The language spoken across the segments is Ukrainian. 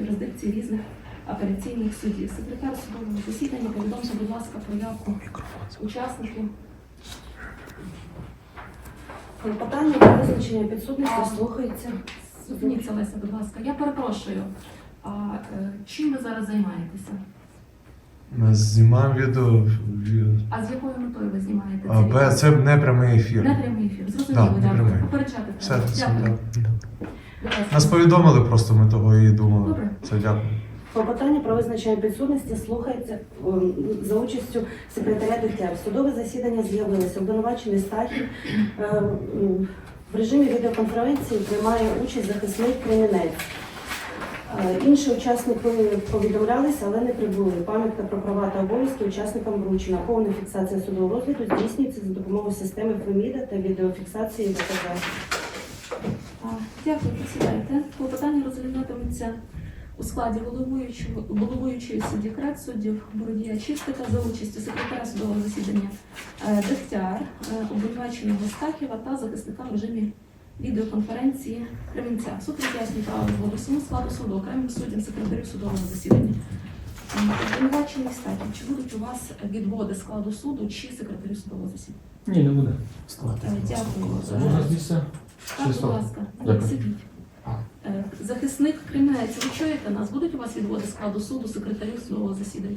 юрисдикції різних апеляційних судів. Секретар судового засідання повідомте, будь ласка, про явку учасників. Клопотання про визначення підсудності слухається. Зупиніться, Леся, будь ласка. Я перепрошую. А е, чим ви зараз займаєтеся? Ми знімаємо відео. А з якою метою ви знімаєте А, це? Це не прямий ефір. Не прямий ефір. Зрозуміло, Да, не дякую. прямий. Попереджати Все, треба. Дякую. да. Нас повідомили, просто ми того і думали. Це дякую. Клопотання про визначення підсудності слухається ем, за участю секретаря ДТР. Судове засідання з'явилося. Обвинувачений Стахів е, м, в режимі відеоконференції приймає участь захисник кримінець. Е, Інші учасники повідомлялися, але не прибули. Пам'ятка про права та обов'язки учасникам вручена. Повна фіксація судового розгляду здійснюється за допомогою системи ФЕМІДа та відеофіксації ВКЗ. Дякую, присідайте. Клопотання розглядатиметься у складі головуючого, головуючої судді КРЕД, суддів Бородія Чистика за участю секретаря судового засідання е, Дегтяр, е, обвинуваченого Стахіва та захисника в режимі відеоконференції Кремінця. Суд роз'яснює право всьому складу суду, окремим суддям, секретарю судового засідання. Е, Обвинувачений Стахів, чи будуть у вас відводи складу суду чи секретарю судового засідання? Ні, не буде. Е, Дякую. Можна з місця? Так, будь ласка, Дякую. сидіть. Е, Захисник Кремінець, ви чуєте нас? Будуть у вас відводи складу суду секретарю судового засідання?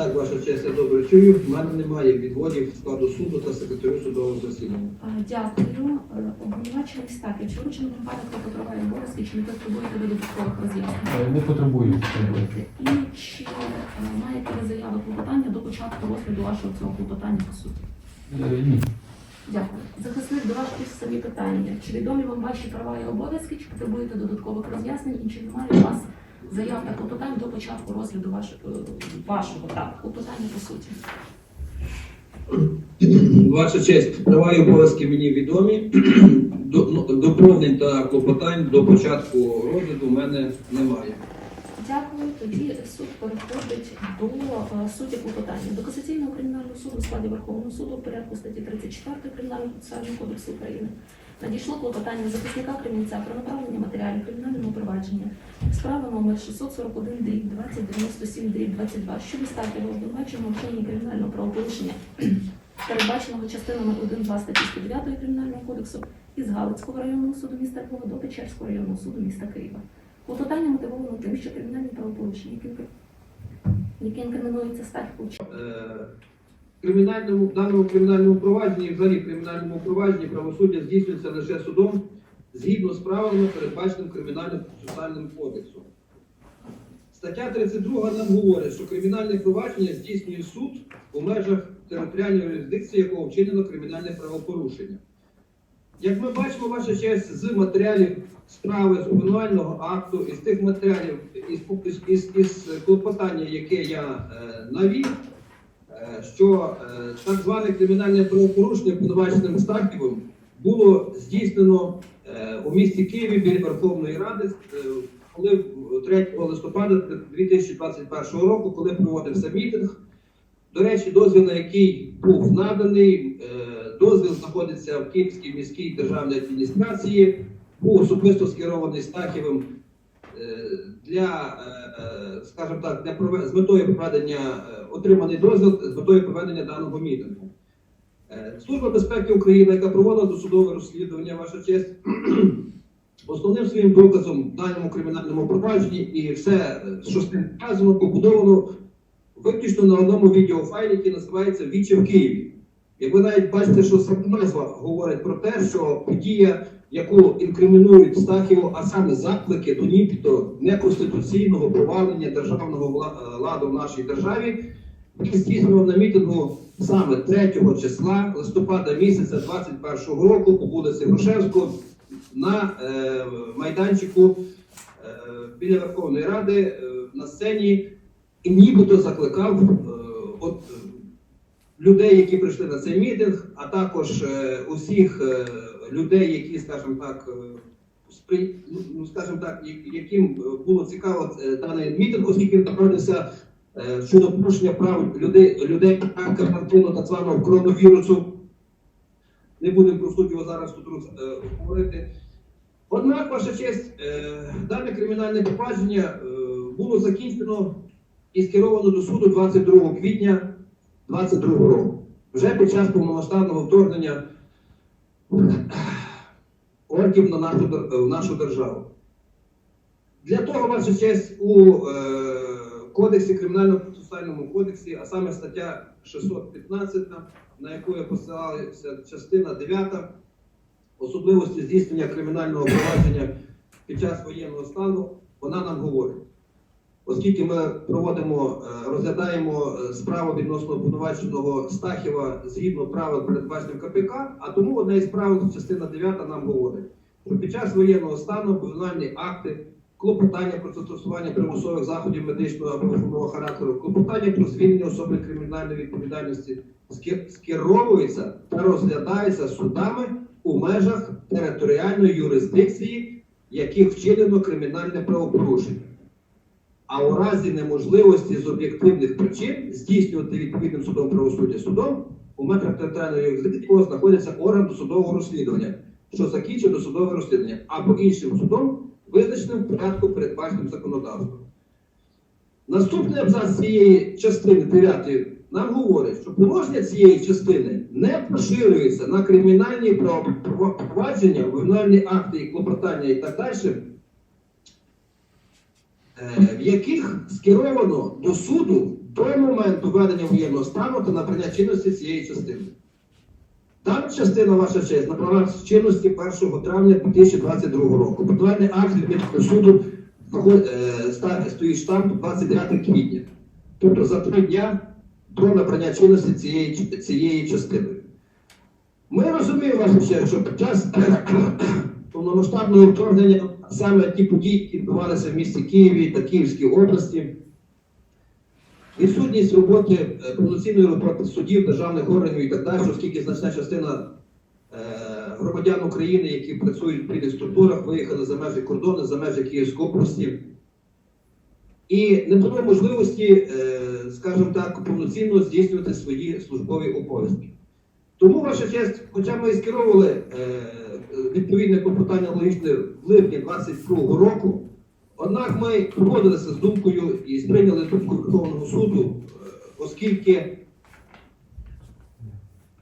Так, ваша честь, я добре чую. В мене немає відводів складу суду та секретарю судового засідання. Е, Дякую. Е, Обвинувачений Стахів, чи вручено вам пам'ятка потриває обов'язки, чи не потребуєте ви додаткових роз'яснень? Е, Не потребую. І чи е, маєте ви заяви клопотання до початку розгляду вашого цього клопотання по суті? Е, Ні. Дякую. Захисник до вас ті ж самі питання. Чи відомі вам ваші права і обов'язки, чи потребуєте додаткових роз'яснень, і чи немає у вас заяв та клопотань до початку розгляду вашого, вашого так, клопотання по суті? Ваша честь, права і обов'язки мені відомі. Ну, Доповнень та клопотань до початку розгляду в мене немає. Тоді суд переходить до е, суті клопотання. До касаційного кримінального суду у складі Верховного суду в порядку статті 34 Кримінального процесуального кодексу України надійшло клопотання захисника Кремінця про направлення матеріалів кримінального провадження справа номер 641 дріб 2097 дріб 22 щодо статі обвинуваченого вчинення кримінального правопорушення, передбаченого частинами 1-2 статті 109 Кримінального кодексу із Галицького районного суду міста Львова до Печерського районного суду міста Києва. Клопотання мотивовано тим, що кримінальні правопорушення, які, інкримінуються Стахіву, Е, Кримінальному в даному кримінальному провадженні, і взагалі в кримінальному провадженні правосуддя здійснюється лише судом згідно з правилами, передбаченим кримінальним процесуальним кодексом. Стаття 32 нам говорить, що кримінальне провадження здійснює суд у межах територіальної юрисдикції, якого вчинено кримінальне правопорушення. Як ми бачимо, ваша честь, з матеріалів справи, з обвинувального акту, із тих матеріалів, із, із, із, клопотання, яке я е, навів, е, що е, так зване кримінальне правопорушення обвинуваченим Стахівим було здійснено е, у місті Києві біля Верховної Ради, е, коли 3 листопада 2021 року, коли проводився мітинг. До речі, дозвіл, на який був наданий, е, дозвіл знаходиться в Київській міській державній адміністрації, був особисто скерований Стахівим е, для, е, е, скажімо так, для з метою проведення отриманий дозвіл з метою проведення даного мітингу. Служба безпеки України, яка проводила досудове розслідування, ваша честь, основним своїм доказом в даному кримінальному провадженні і все, що з тим пов'язано, побудовано виключно на одному відеофайлі, який називається Віче в Києві. Як ви навіть бачите, що сама назва говорить про те, що подія, яку інкримінують Стахіву, а саме заклики до нібито неконституційного провалення державного вла- е, в нашій державі, він здійснював на мітингу саме 3 числа листопада місяця 21-го року по вулиці Грушевського на е, майданчику е, біля Верховної Ради е, на сцені. І нібито закликав е, от, людей, які прийшли на цей мітинг, а також е, усіх е, людей, які, скажімо так, е, спри... ну, скажімо так, яким е, було цікаво е, даний мітинг, оскільки він е, щодо порушення прав людей, людей карантину так званого коронавірусу. Не будемо про суть його зараз тут говорити. Однак, ваша честь, дане кримінальне провадження було закінчено і скеровано до суду 22 квітня 2022 року. Вже під час повномасштабного вторгнення орків на нашу, в нашу державу. Для того, ваша честь, у е, кодексі, кримінальному процесуальному кодексі, а саме стаття 615, на яку я посилаюся, частина 9, особливості здійснення кримінального провадження під час воєнного стану, вона нам говорить. Оскільки ми проводимо, е, розглядаємо е, справу відносно обвинуваченого Стахіва згідно правил передбачених КПК, а тому одна із правил, частина 9 нам говорить, що під час воєнного стану обвинувальні акти, клопотання про застосування примусових заходів медичного або виховного характеру, клопотання про звільнення особи кримінальної відповідальності скеровуються та розглядаються судами у межах територіальної юрисдикції, яких вчинено кримінальне правопорушення. А у разі неможливості з об'єктивних причин здійснювати відповідним судом правосуддя судом у метрах територіальної юрисдикції, знаходиться орган досудового розслідування, що закінчує досудове розслідування, або іншим судом, визначеним в порядку, передбаченим законодавством. Наступний абзац цієї частини 9 нам говорить, що положення цієї частини не поширюється на кримінальні правопровадження, обвинувальні акти і клопотання і так далі, в яких скеровано до суду до моменту введення воєнного стану та набрання чинності цієї частини. Дана частина, ваша честь, набрала чинності 1 травня 2022 року. Обвинувальний акт від суду е, стоїть штамп 29 квітня. Тобто за три дня до набрання чинності цієї, цієї частини. Ми розуміємо, ваша честь, що під час повномасштабного вторгнення саме ті події, які відбувалися в місті Києві та Київській області, відсутність роботи, е, повноцінної роботи судів, державних органів і так далі, оскільки значна частина е, громадян України, які працюють в відповідних структурах, виїхали за межі кордону, за межі Київської області. І не було можливості, е, скажімо так, повноцінно здійснювати свої службові обов'язки. Тому, ваша честь, хоча ми і скеровували відповідне клопотання логічне в липні 22 року, однак ми погодилися з думкою і сприйняли думку Верховного суду, е, оскільки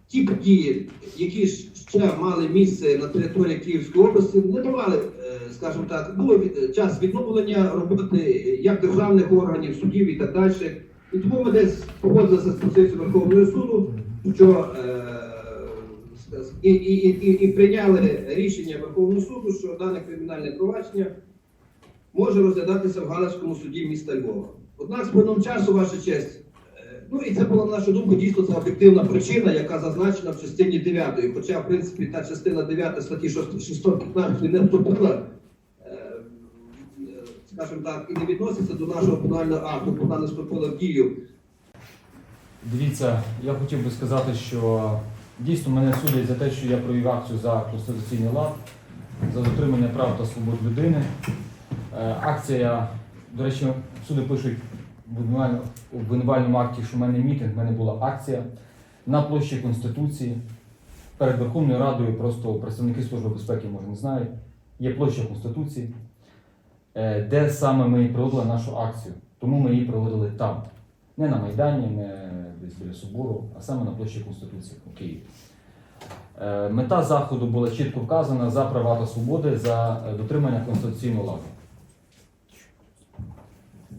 ті події, які ще мали місце на території Київської області, не давали, е, скажімо так, від- час відновлення роботи як державних органів, судів і так далі. І тому ми десь погодилися з позицією Верховного суду, що е, і, і, і, і, прийняли рішення Верховного суду, що дане кримінальне провадження може розглядатися в Галицькому суді міста Львова. Однак з плином часу, ваша честь, е, ну і це була на нашу думку дійсно це об'єктивна причина, яка зазначена в частині 9. Хоча, в принципі, та частина 9 статті 615 не вступила, е, скажімо так, і не відноситься до нашого penального акту, вона не вступила в дію. Дивіться, я хотів би сказати, що дійсно мене судять за те, що я провів акцію за конституційний лад, за дотримання прав та свобод людини. Е, Акція, до речі, суди пишуть у обвинувальному акті, що в мене мітинг, в мене була акція на площі Конституції перед Верховною Радою, просто представники Служби безпеки, може, не знають. Є площа Конституції, е, де саме ми проводили нашу акцію. Тому ми її проводили там. Не на Майдані, не десь біля собору, а саме на площі Конституції у Києві. Е, Мета заходу була чітко вказана за права та свободи, за е, дотримання конституційного ладу.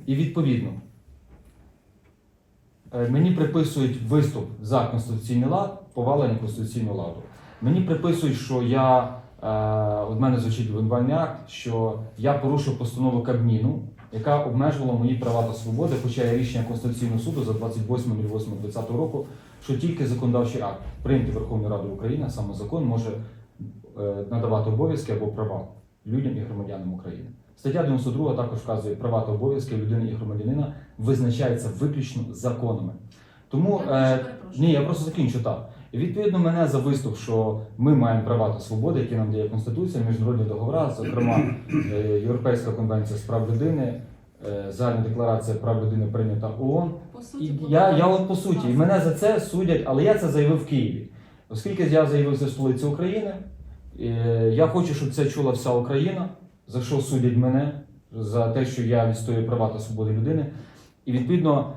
І відповідно, е, мені приписують виступ за конституційний лад, повалення конституційного ладу. Мені приписують, що я, от мене звучить обвинувальний акт, що я порушив постанову Кабміну, яка обмежувала мої права та свободи, хоча є рішення Конституційного суду за 28.08.2020 року, що тільки законодавчий акт, прийнятий Верховною Радою України, саме закон, може е, надавати обов'язки або права людям і громадянам України. Стаття 92 також вказує права та обов'язки людини і громадянина визначаються виключно законами. Тому Я е, ні, я просто закінчу так. І відповідно мене за виступ, що ми маємо права та свободи, які нам дає Конституція, міжнародні договори, зокрема е, Європейська конвенція з прав людини, е, загальна декларація прав людини прийнята ООН. По І я, я от по суті, і мене за це судять, але я це заявив в Києві. Оскільки я заявив за столицю України, Е, Я хочу, щоб це чула вся Україна, за що судять мене, за те, що я відстоюю права та свободи людини. І відповідно,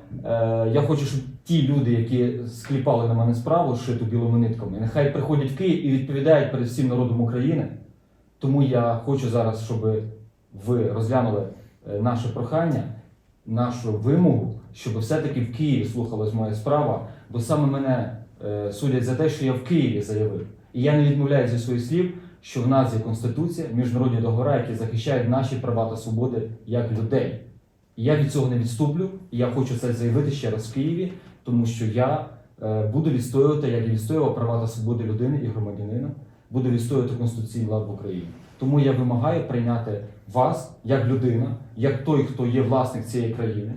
я хочу, щоб ті люди, які скліпали на мене справу, шиту білими нитками, нехай приходять в Київ і відповідають перед всім народом України. Тому я хочу зараз, щоб ви розглянули е, наше прохання, нашу вимогу, щоб все-таки в Києві слухалась моя справа, бо саме мене е, судять за те, що я в Києві заявив. І я не відмовляюсь зі своїх слів, що в нас є конституція, міжнародні договори, які захищають наші права та свободи як людей. Я від цього не відступлю, і я хочу це заявити ще раз в Києві, тому що я е, буду відстоювати, як і відстоював права та свободи людини і громадянина, буду відстоювати конституційний лад в Україні. Тому я вимагаю прийняти вас як людина, як той, хто є власник цієї країни,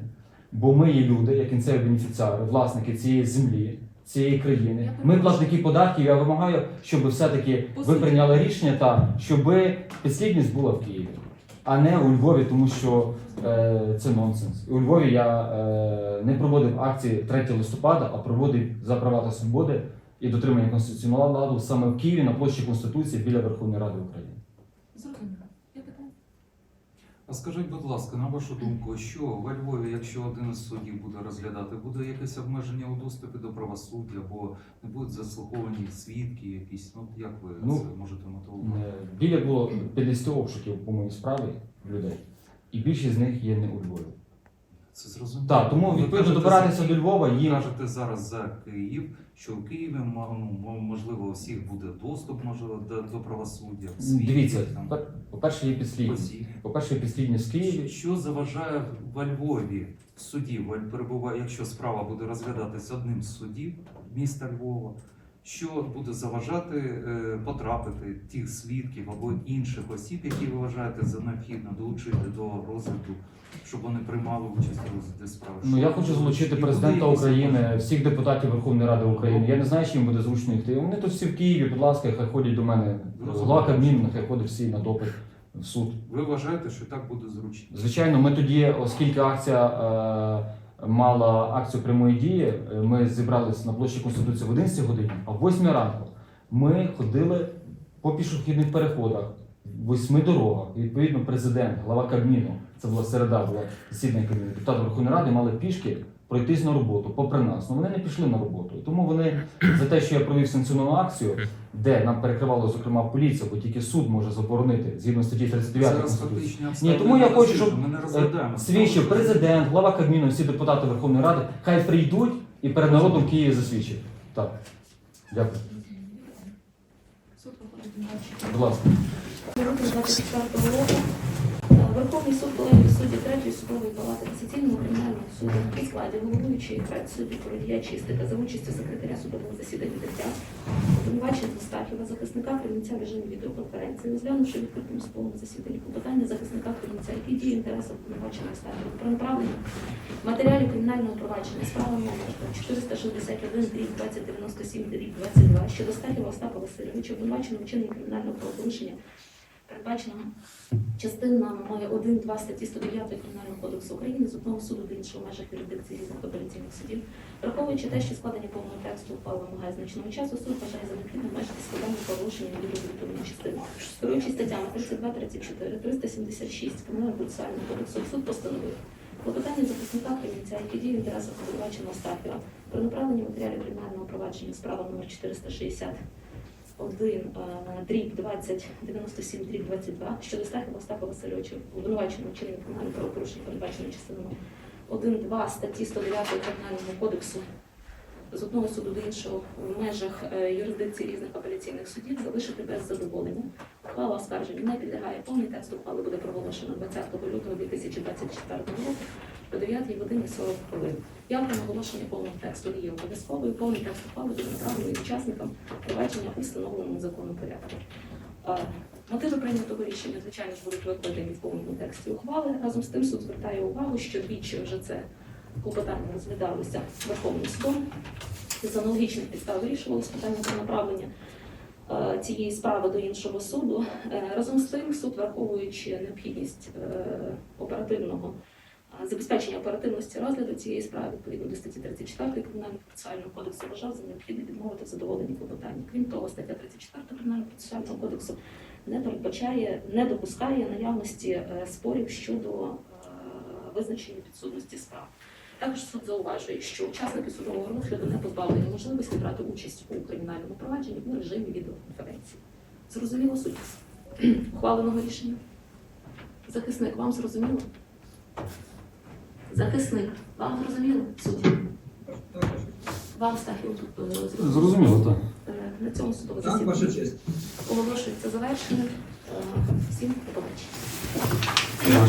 бо ми є люди, як кінцеві бенефіціари, власники цієї землі, цієї країни. Ми платники податків. Я вимагаю, щоб все-таки ви прийняли рішення та щоб підслідність була в Києві, а не у Львові, тому що е, це нонсенс. У Львові я е, не проводив акції 3 листопада, а проводив за права та свободи і дотримання конституційного ладу саме в Києві на площі Конституції біля Верховної Ради України. А скажіть, будь ласка, на вашу думку, що во Львові, якщо один із суддів буде розглядати, буде якесь обмеження у доступі до правосуддя, або не будуть заслуховані свідки якісь? Ну як ви Ну, це можете мотивувати? Е, Біля було 50 обшуків по моїй справі людей, і більшість з них є не у Львові. Це зрозуміло. Так, тому Ви відповідно кажете добиратися за до Львова їм кажете зараз за Київ, що в Києві м- ну, можливо у всіх буде доступ можливо, до, до правосуддя. свідків, дивіться. там, пер- По-перше, є підслідність. По-перше, є підслідність в Києві. Що заважає во Львові в суді, в- перебуває, якщо справа буде розглядатися одним з судів міста Львова, що буде заважати е, потрапити тих свідків або інших осіб, які ви вважаєте за необхідно долучити до розгляду, щоб вони приймали участь у розгляді справи? Ну я хочу залучити президента України, всіх депутатів Верховної Ради України. Я не знаю, чи їм буде зручно йти. Вони тут всі в Києві, будь ласка, хай ходять до мене. Голова Кабміну, нехай ходять всі на допит в суд. Ви вважаєте, що так буде зручно? Звичайно, ми тоді, оскільки акція е, мала акцію прямої дії, ми зібралися на площі Конституції в 11 годині, а в 8 ранку ми ходили по пішохідних переходах, восьми дорогах. Відповідно, президент, глава Кабміну, це була середа, була засідання Кабміну, депутат Верховної Ради мали пішки пройтись на роботу, попри нас. Ну вони не пішли на роботу. І тому вони за те, що я провів санкціоновану акцію, де нам перекривало, зокрема, поліція, бо тільки суд може заборонити згідно статті 39 Зараз Конституції. Ні, тому я хочу, щоб е, свідчив президент, глава Кабміну, всі депутати Верховної Ради, хай прийдуть і перед народом в Києві засвідчать. Так. Дякую. Суд виходить на 24. Будь ласка. 24 року Верховний суд колегії судді третьої судової палати касаційного кримінального суду у складі головуючої треть судді Породія Чистика за участю секретаря судового засідання дитя, обвинувачення Стахіва, захисника Кремінця в режимі відеоконференції, розглянувши відкритому судовому засіданні клопотання захисника Кремінця, які дії інтересів обвинуваченого Стахіва про направлення матеріалів кримінального провадження справа номер 461 дріб 2097 дріб 22 щодо Стахіва Остапа Васильовича, обвинуваченого вчинення кримінального правопорушення передбаченого частинами 1, 2 статті 109 Кримінального кодексу України з одного суду до іншого в межах юрисдикції різних апеляційних судів. Враховуючи те, що складення повного тексту ухвали вимагає значного часу, суд вважає за необхідне обмежити складання порушення від відповідної частини. Керуючись статтями 32, 34, 376 Кримінального процесуального кодексу, суд постановив клопотання захисника Кремінця, які дії в інтересах обвинуваченого Стахіва про направлення матеріалів кримінального провадження справа номер 460 1, е, дріб 20, 97, дріб 22, щодо Стахіва Остапа Васильовича, обвинуваченого кримінального правопорушення, передбаченого частинами 1, 2 статті 109 Кримінального кодексу з одного суду до іншого в межах е, юрисдикції різних апеляційних судів залишити без задоволення. Ухвала оскарження не підлягає. Повний текст ухвали буде проголошено 20 лютого 2024 року о 9 годині 40 хвилин. Явка наголошення повного тексту є обов'язковою. Повний текст ухвали буде направлений учасникам провадження у встановленому законом порядку. Мотиви прийнятого рішення, звичайно ж, будуть викладені в повному тексті ухвали. Разом з тим суд звертає увагу, що двічі вже це клопотання розглядалося Верховним судом. З аналогічних підстав вирішувалось питання про направлення цієї справи до іншого суду. Е, Разом з тим, суд, враховуючи необхідність е, оперативного забезпечення оперативності розгляду цієї справи відповідно до статті 34 Кримінального процесуального кодексу вважав за необхідне відмовити в клопотання. Крім того, стаття 34 Кримінального процесуального кодексу не передбачає, не допускає наявності е, спорів щодо е, визначення підсудності справ. Також суд зауважує, що учасники судового розгляду не позбавлені можливості брати участь у кримінальному провадженні в режимі відеоконференції. Зрозуміло суть ухваленого рішення? Захисник, вам зрозуміло? захисник. Вам зрозуміло суть? Вам Стахів е, зрозуміло? Зрозуміло, так. Е, на цьому судове засідання. Ваша честь. Оголошується завершеним. Е, всім побачення.